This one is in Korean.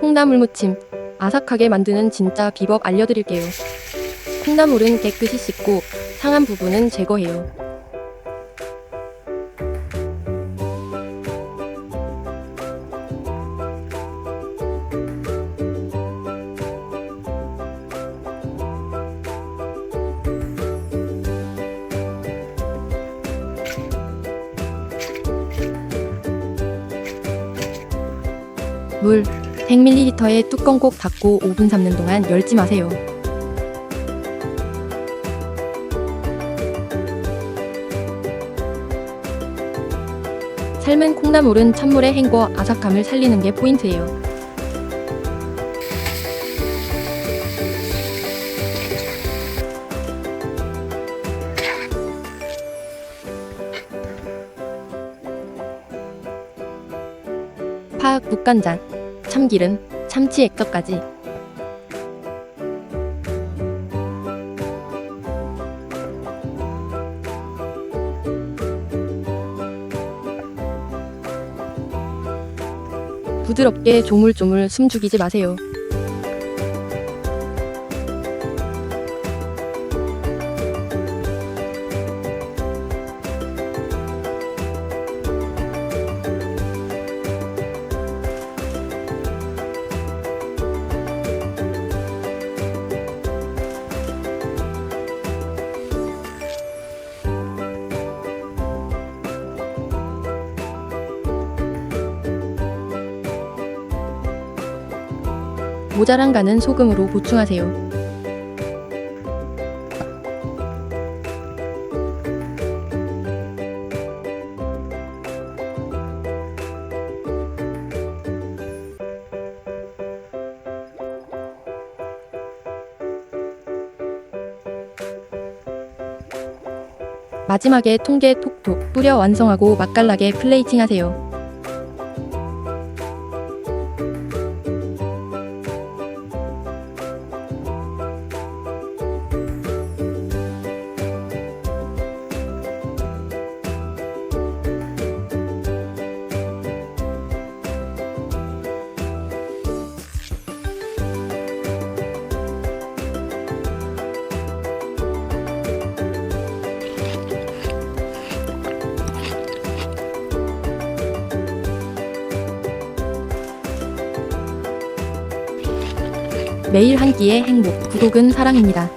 콩나물 무침. 아삭하게 만드는 진짜 비법 알려드릴게요. 콩나물은 깨끗이 씻고 상한 부분은 제거해요. 물 100ml에 뚜껑 꼭 닫고 5분 삶는 동안 열지 마세요. 삶은 콩나물은 찬물에 헹궈 아삭함을 살리는 게 포인트예요. 파, 국간장, 참기름, 참치 액젓까지 부드럽게 조물조물 숨 죽이지 마세요. 모자란 간은 소금으로 보충하세요. 마지막에 통깨 톡톡 뿌려 완성하고 맛깔나게 플레이팅 하세요. 매일 한 끼의 행복, 구독은 사랑입니다.